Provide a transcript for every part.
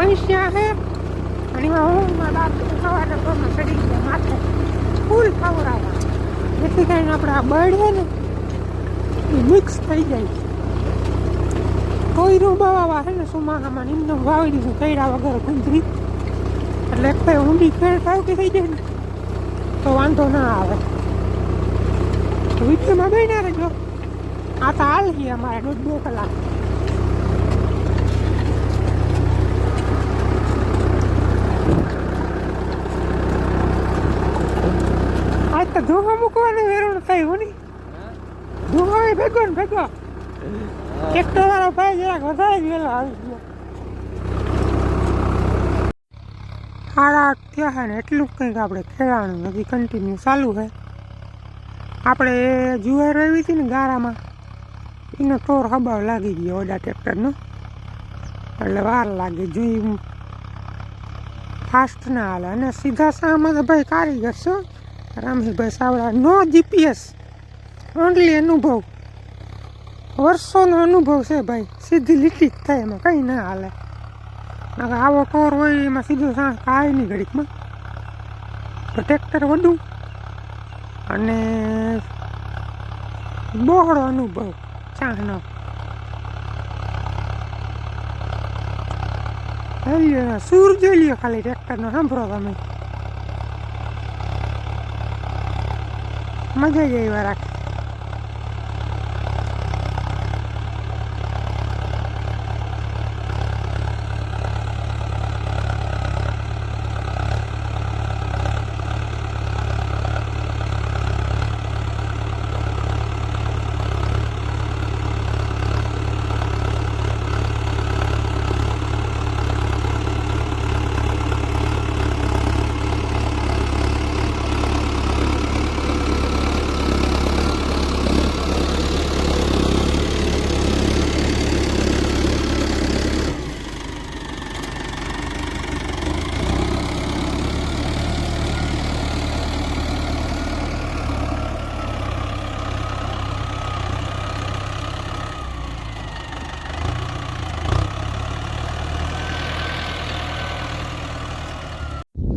પૈસા છે અને હું મારા બાપ સવારે ઘરમાં ચડી ગયા, માથે ફૂલ ખવડાવવા. જેથી કરીને આપણે આ બળ છે ને, એ મિક્સ થઈ જાય કોઈનું બવાવા છે ને, સુમાહામાં નિમ્ન વાવી દીધું કૈડા વગર ગુંદરી એટલે તો ઊંડી ખેડ ખાવતી થઈ જાય ને, તો વાંધો ના આવે. વિડીયોમાં બન્યા રહેજો. આ તો હાલ છે અમારે દોઢ બે કલાક આજ તો મૂકવાનું વેરણ થાય નહીં ધોવા એ ભેગો ને ભેગો. ટ્રેક્ટર વાળો ભાઈ જરાક વધારે જ વેલો આવી ગયો. સાડા થયા છે ને એટલું કંઈક આપણે ખેડાણું હજી કન્ટિન્યુ ચાલુ છે આપણે જુવાર આવી હતી ને ગારામાં, એનો ટોર હબાવ લાગી ગયો ઓડા ટ્રેક્ટરનો એટલે વાર લાગે, જોઈ ફાસ્ટ ના હાલે, અને સીધા સામાં તો ભાઈ કારીગર છો. રામજીભાઈ સાવડા નો જીપીએસ ઓનલી અનુભવ. વર્ષોનો અનુભવ છે ભાઈ, સીધી લીટી જ થાય એમાં, કંઈ ના હાલે. આવો ટોર હોય એમાં સીધું સાંજ કાંઈ નહીં ઘડીકમાં તો ટ્રેક્ટર વધુ અને બહોળો અનુભવ ચાહનો સૂર જોઈ લ્યો ખાલી ટ્રેક્ટરનો સાંભળો તમે. મજા જ એવા રાખે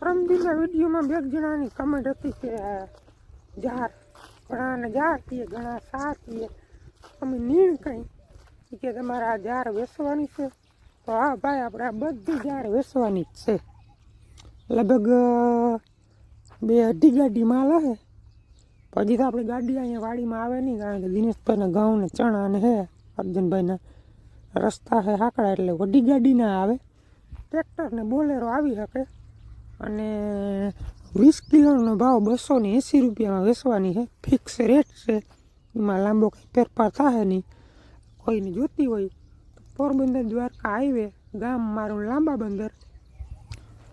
પરમ દિનના બે જણાની કમેન્ટ હતી કે જાર, ઘણાને જાર કહીએ ઘણા સા કીએ. અમે નીણ કંઈ. કે, તમારે આ જાર વેચવાની છે. તો, હા ભાઈ, આપણે આ બધી જાર વેચવાની જ છે. લગભગ બે અઢી ગાડી માલ હે. પછી તો આપણી ગાડી અહીંયા વાડીમાં આવે નહીં, કારણ કે દિનેશભાઈના ઘઉં ને ચણા ને હે, અર્જુનભાઈના રસ્તા છે હાકડા, એટલે વડી ગાડી ના આવે. ટ્રેક્ટર ને બોલેરો આવી શકે. અને વીસ કિલોનો ભાવ બસો ને એંસી રૂપિયામાં વેચવાની છે. ફિક્સ રેટ છે. એમાં લાંબો કંઈ ફેરફાર થાય નહીં. કોઈને જોતી હોય તો પોરબંદર દ્વારકા હાઈવે, ગામ મારું લાંબા બંદર.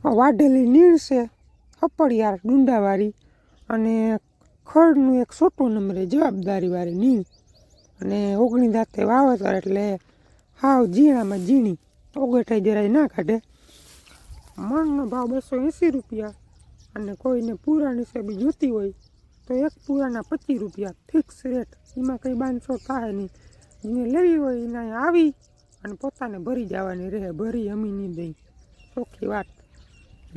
વાઢેલી નીણ છે, હપડિયાર ડુંડાવાળી અને ખડનું એક છોટું નંબરે જવાબદારીવાળી નીણ. અને ઓગણી દાંતે વાવેતર એટલે હાવ ઝીણામાં ઝીણી. ઓગઠાઈ જરાય ના કાઢે. મણનો ભાવ બસો એંસી રૂપિયા. અને કોઈને પૂરાની હિસાબે જોતી હોય, તો એક પૂરાના પચીસ રૂપિયા ફિક્સ રેટ એમાં કંઈ બાંધસો થાય નહીં. જેને લેવી હોય, એને આવી અને પોતાને ભરી જવાની રહે, ભરી અમી નહીં દઈ ચોખ્ખી વાત.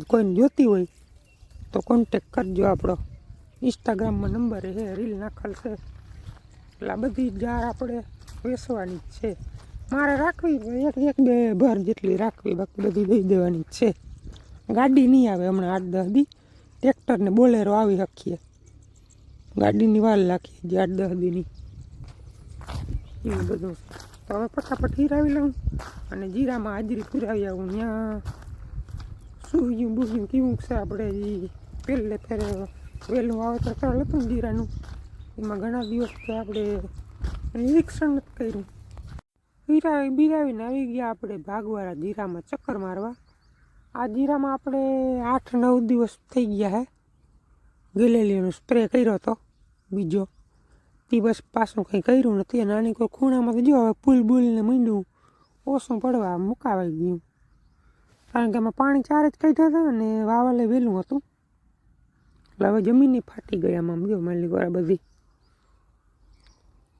કોઈને જોતી હોય, તો કોન્ટેક કરજો આપણો ઇન્સ્ટાગ્રામમાં નંબર છે રીલ નાખેલ છે. એટલે આ બધી જાર આપણે વેચવાની જ છે. મારે રાખવી એક એક, બે, ભર જેટલી રાખવી બાકી બધી દઈ દેવાની જ છે. ગાડી નહીં આવે હમણાં આઠ દસ દી. ટ્રેક્ટરને બોલેરો આવી શકીએ ગાડીની વાર રાખીએ જે આઠ દસ દીની એવું બધું. તો હવે ફટાફટ હીરાવી લઉં અને જીરામાં હાજરી પુરાવી આવું. ત્યાં સૂર્યું બુર્યું કેવું છે આપણે પહેલે ફેરે વહેલું વાવેતર કરેલ હતું જીરાનું, એમાં ઘણા દિવસથી આપણે નિરીક્ષણ નથી કર્યું. હીરા બિરાવીને આવી ગયા આપણે ભાગવાળા જીરામાં ચક્કર મારવા. આ જીરામાં આપણે આઠ નવ દિવસ થઈ ગયા હે. ગેલેલીઓનો સ્પ્રે કર્યો હતો બીજો. બસ પાછું કંઈ કર્યું નથી અને આની કોઈ ખૂણામાં તો જો હવે પુલ બુલને મીંડું ઓછું પડવા મુકાવાઈ ગયું. કારણ કે આમાં પાણી ચાર જ કાઢ્યા હતા અને વાવલે વહેલું હતું. એટલે હવે જમીનની ફાટી ગઈ આમાં જો માલી વાળા બધી.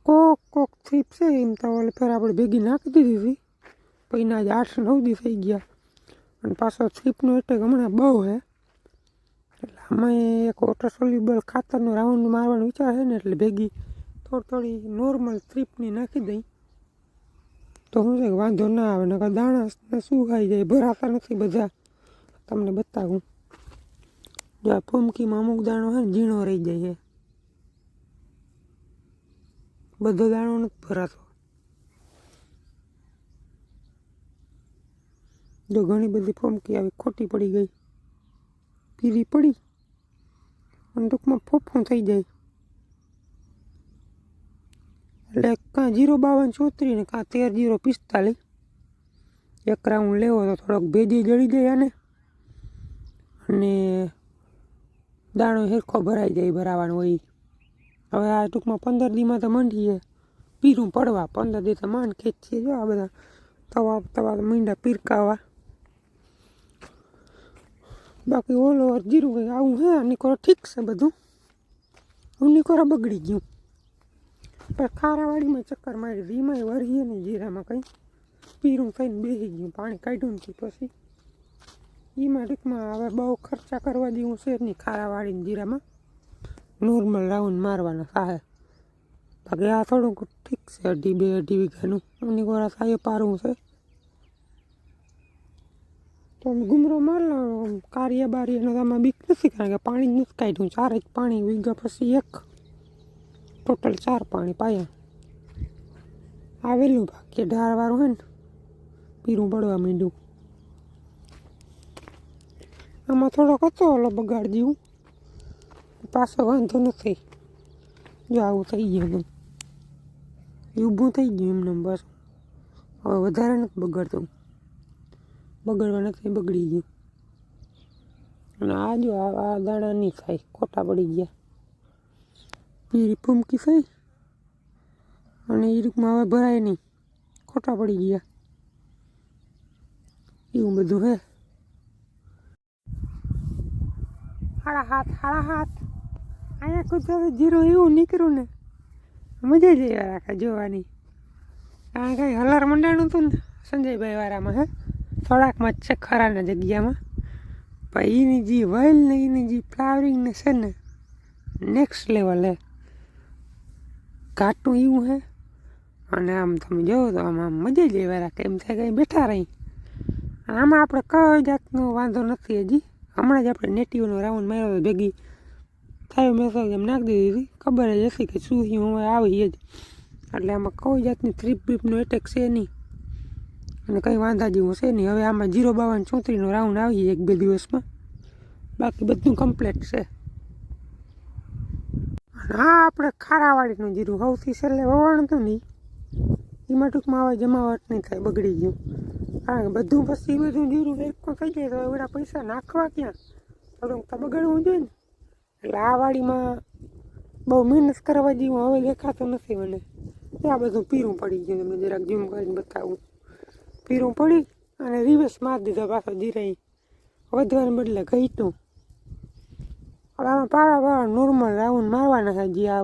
કોક કોક થીપ છે એમ તો ઓલે ફેર આપણે ભેગી નાખી દીધી હતી. પછી આજે આઠ નવ દી થઈ ગયા. અને પાછો છીપનો એટેક હમણાં બહુ છે એટલે આમાં એક વોટર સોલ્યુબલ ખાતરનો રાઉન્ડ મારવાનો વિચાર છે ને, એટલે ભેગી થોડી થોડી નોર્મલ થ્રીપની નાખી દઈ. તો શું છે વાંધો ના આવે, નકર દાણા શું ખાઈ જાય, ભરાતા નથી બધા. તમને બતાવું. જો આ ફૂમકીમાં અમુક દાણો છે ને, ઝીણો રહી જાય છે. બધો દાણો નથી ભરાતો. જો ઘણી બધી ફોમકી આવી, ખોટી પડી ગઈ. પીરી પડી. અને ટૂંકમાં ફોફું થઈ જાય. એટલે કાં જીરો બાવન ચોત્રીસ ને કાં તેર જીરો પિસ્તાલીસ. એક રાઉન્ડ લેવો તો થોડોક ભેજી જળી જાય આને. અને દાણો હેરખો ભરાઈ જાય ભરાવાનો હોય. હવે આ ટૂંકમાં પંદર દીમાં તો મંડીએ. પીરું પડવા, પંદર દી તો માંડ ખેંચીએ. જો આ બધા તવા તવા મીંડા પીરકાવા. બાકી ઓલ જીરું કંઈ આવું હે નિકોરો ઠીક છે બધું. હું નિકોરો બગડી ગયું. પણ ખારાવાડીમાં ચક્કર મારી ધીમાય વરીએ નહીં જીરામાં કંઈ. પીરું થઈને બેસી ગયું, પાણી કાઢ્યું નથી પછી. એમાં ટૂંકમાં હવે બહુ ખર્ચા કરવા દેવું છે નહીં ખારાવાડીને જીરામાં. નોર્મલ રાઉન્ડ મારવાના સાહે. બાકી આ થોડુંક ઠીક છે, અઢી બે અઢી વીઘાનું. નિકોરા થાય પારવું છે. તો ગુમરો મારલો કાર્ય બારી તો આમાં બીક નથી, કારણ કે પાણી જ નથી કાઢ્યું. ચાર જ પાણી વીઘા પછી એક ટોટલ ચાર પાણી પાયા. આવેલું ભાગ્ય ઢારવાળું હોય ને, પીરું પડવા માંડ્યું. આમાં થોડોક હતો ઓલો બગાડ જેવું. પાછો વાંધો નથી. જો આવું થઈ ગયું બધું ઊભું થઈ ગયું એમને બસ હવે વધારે નથી બગાડતું. બગડવા નથી બગડી ગયું. અને આ જો આ દાણા નહીં થાય ખોટા પડી ગયા. પીરી ફૂમકી થઈ અને એ રૂપમાં હવે ભરાય નહીં, ખોટા પડી ગયા. એવું બધું હે. હાડા હાથ હાડા હાથ. અહીંયા કુદરત જીરો એવું નીકળ્યું ને. મજા જ રાખે જોવાની. કારણ કે હલાર મંડાણું હતું ને, સંજયભાઈ વાળામાં હે? થોડાકમાં જ છે ખરાના જગ્યામાં. પણ એની જે વાઇલ ને એની જે ફ્લાવરિંગ ને છે ને નેક્સ્ટ લેવલ હે ઘાટું એવું હે. અને આમ તમે જોવો તો આમ આમ મજા જ લેવા રાખે. એમ થાય કંઈ બેઠા રહી આમાં આપણે કઈ જાતનો વાંધો નથી હજી. હમણાં જ આપણે નેટિવનો રાઉન્ડ માર્યો ભેગી. થાય મેસેજ એમ નાખી દીધી હતી. ખબર જ હતી કે શું હું આવી જ. એટલે આમાં કોઈ જાતની થ્રીપ બ્રીપનો એટેક છે નહીં. અને કંઈ વાંધા જેવું છે નહીં. હવે આમાં જીરો બાવન ચોત્રીસનો રાઉન્ડ આવી એક બે દિવસમાં. બાકી બધું કમ્પ્લીટ છે. અને આ આપણે ખારાવાળીનું જીરું સૌથી છેલ્લે વવાણ તો નહીં. એમાં ટૂંકમાં હવે જમાવટ નહીં થાય, બગડી ગયું. કારણ કે બધું પછી બધું જીરું એકમાં થઈ જાય તો એવડા પૈસા નાખવા ક્યાં? થોડુંક તો બગડવું જોઈએ ને. એટલે આ વાડીમાં બહુ મહેનત કરવા જેવું હવે દેખાતું નથી મને. ત્યાં બધું પીરું પડી ગયું તમે જરાક ઝૂમ કરીને બતાવું. પીરું પડી અને રિવર્સ મારી દીધો પાછો ધીરાઈ વધવાને બદલે ઘટ્યું હવે આમાં પારા પારા નોર્મલ રાઉન્ડ મારવાના છે, જે આ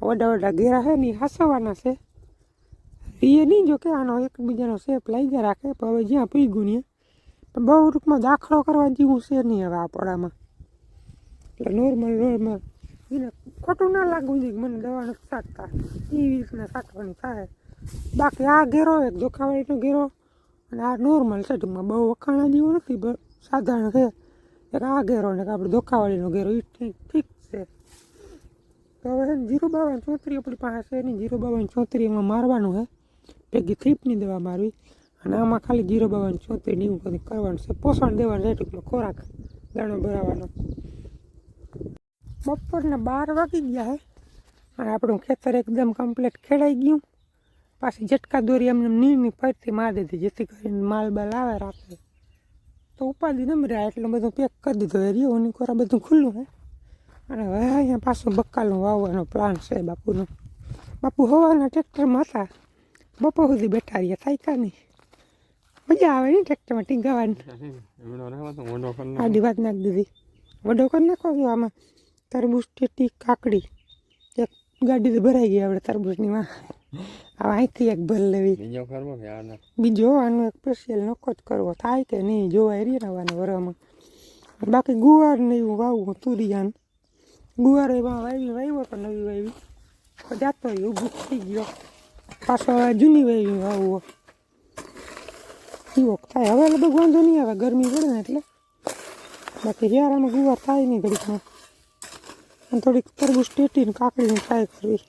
વડા વડા ઘેરા છે ને એ હાસવાના છે. એ નહીં જો કે આનો એકબીજાનો શેપ લાગ્યા રાખે, પણ હવે જ્યાં પીગું ને પણ બહુ રૂપમાં દાખલો કરવા જેવું છે નહીં હવે આ પડામાં. એટલે નોર્મલ નોર્મલ એને ખોટું ના લાગવું જોઈએ મને દવા નથી સાટતા એવી રીતના સાટવાની થાય. બાકી આ ઘેરો એક જોખાવાળીનો ઘેરો અને આ નોર્મલ છે, ટૂંકમાં બહુ વખાણા જેવું નથી સાધારણ છે. એક આ ઘેરો ને આપણે ધોખાવાળીનો ઘેરો એ ઠીક છે. તો હવે જીરો બાવન ચોત્રી આપણી પાસે છે નહીં જીરો બાવન ચોત્રી એમાં મારવાનું છે. ભેગી થ્રીપની દવા મારવી. અને આમાં ખાલી જીરો બાવન ચોત્રી ને એવું કરવાનું છે. પોષણ દેવાનું છે, ટૂંકમાં ખોરાક, દાણો ભરાવાનો. બપોરના બાર વાગી ગયા હે અને આપણું ખેતર એકદમ કમ્પ્લીટ ખેડાઈ ગયું. પાછી ઝટકા દોરી એમને નીરની ફરતી મારી દીધી, જેથી કરીને માલ બાલ આવે રાત્રે. તો ઉપાધિ ન રહ્યા, એટલે બધું પેક કરી દીધો. રહ્યો ની કોરા બધું ખુલ્લું હે. અને હવે અહીંયા પાછું બક્કાલું વાવવાનો પ્લાન છે બાપુનો. બાપુ હવાના ટ્રેક્ટરમાં હતા. બપોર સુધી બેઠા રહ્યા, થાય નહીં? મજા આવે ને ટ્રેક્ટરમાં ટીંગાવાની. આડી વાત નાખી દીધી. વડો કરી નાખો આમાં. તરબૂચ ટેટી, કાકડી. એક ગાડી ભરાઈ ગઈ આપણે તરબૂચની માં અહીંથી એક ભર લેવી બીજો કરવો કે આના બીજો આનો એક સ્પેશિયલ નકો જ કરવો થાય કે નહીં જોવા રહી રહેવાના વરામાં બાકી ગુવાર ને એવું વાવવું તુરિયાન ગુવાર એમાં વાવી વાવ્યો તો નવી વાવી તો જાતો ઊભું થઈ ગયો પાછો હવે જૂની વાવી વાવવો એવો થાય હવે લગભગ વાંધો નહીં આવે ગરમી પડે ને એટલે બાકી શિયાળામાં ગુવાર થાય નહીં ઘડીકમાં અને થોડીક તરબૂચ ટેટીને કાકડીને ટ્રાય કરવી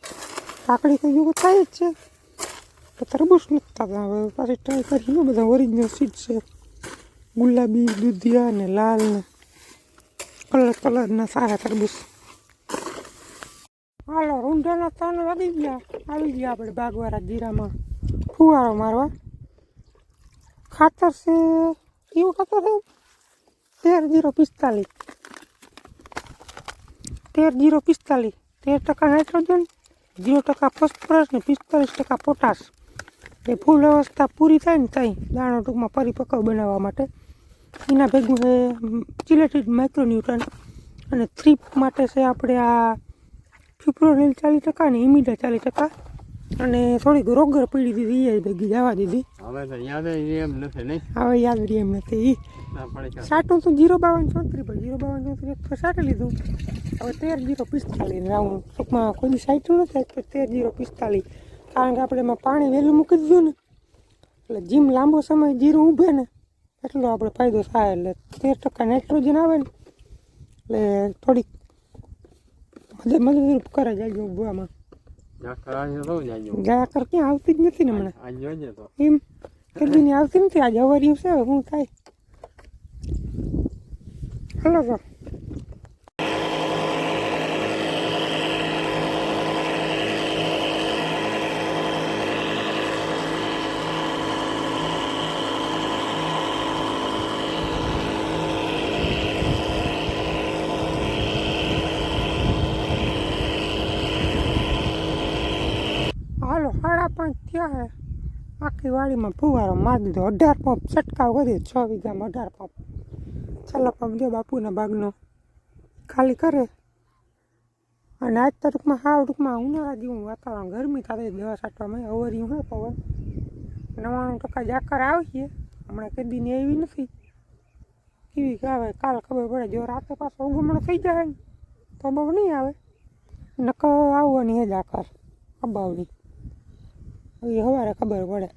કાકડી તો ગયું થાય જ છે. તો તરબૂચ નથી થતા પાછી ટ્રાય કરી બધા ઓરિજિનલ સીડ છે. ગુલાબી, દૂધિયા ને લાલ ને કલર કલરના સારા તરબૂચ. હાલો રૂંઢાના ત્રણ વાગી ગયા. આવી ગયા આપણે બાગવાળા જીરામાં ફુવારો મારવા. ખાતર છે, કેવું ખાતર છે? તેર જીરો પિસ્તાલીસ. તેર જીરો પિસ્તાલીસ. તેર ટકા નાઇટ્રોજન જીરો ટકા ફોસ્ફરસ ને પિસ્તાલીસ ટકા પોટાશ. એ ફૂલ અવસ્થા પૂરી થાય ને ત્યાં દાણો ટૂંકમાં પરિપક્વ બનાવવા માટે. એના ભેગું છે ચિલેટેડ માઇક્રોન્યુટ્રન અને થ્રીપ માટે છે આપણે આ ફિપ્રોનિલ ચાલીસ ટકા ને ઇમિડા ચાલીસ ટકા. અને થોડીક રોગર પીડી દીધી એ ભેગી જવા દીધી. હવે તો યાદ એમ નથી નહીં? હવે યાદ રહી એમ નથી સાટું તો જીરો બાવન ચોત્રીસ પર જીરો બાવન ચોત્રીસ પર સાટી લીધું. હવે તેર જીરો પિસ્તાલીસ રાઉન્ડ ટૂંકમાં કોઈ સાઈટું નથી એટલે તેર જીરો પિસ્તાલીસ. કારણ કે આપણે એમાં પાણી વહેલું મૂકી દીધું ને એટલે જીમ લાંબો સમય જીરું ઊભે ને એટલો આપણે ફાયદો થાય. એટલે તેર ટકા નાઇટ્રોજન આવે ને એટલે થોડીક મદદ મદદરૂપ કરે કરાવી જાજો ગયા. કર ક્યાં આવતી જ નથી ને હમણાં? એમ? કેટલીની આવતી નથી આજે અવારી છે શું થાય? હલો તો હાલો થયા હે. આખી વાડીમાં ફુવારો મારી દીધો. અઢાર પંપ, છંટકાવ કરી છ વીઘામાં અઢાર પંપ. છેલ્લો પંપ જો બાપુના બાગનો. ખાલી કરે. અને આજ તો ટૂંકમાં હાવ ટૂંકમાં ઉનાળા જેવું વાતાવરણ. ગરમી થતી દવા છાંટવામાં અવર્યું હોય પવન. નવ્વાણું ટકા જાકર આવીએ હમણાં કદીને એવી નથી. કેવી કે આવે? કાલ ખબર પડે જો રાતે પાછો ઉગમણ થઈ જાય તો બહુ નહીં આવે. નકર આવવાની હે જાકર અબાવની. એ સવારે ખબર પડે.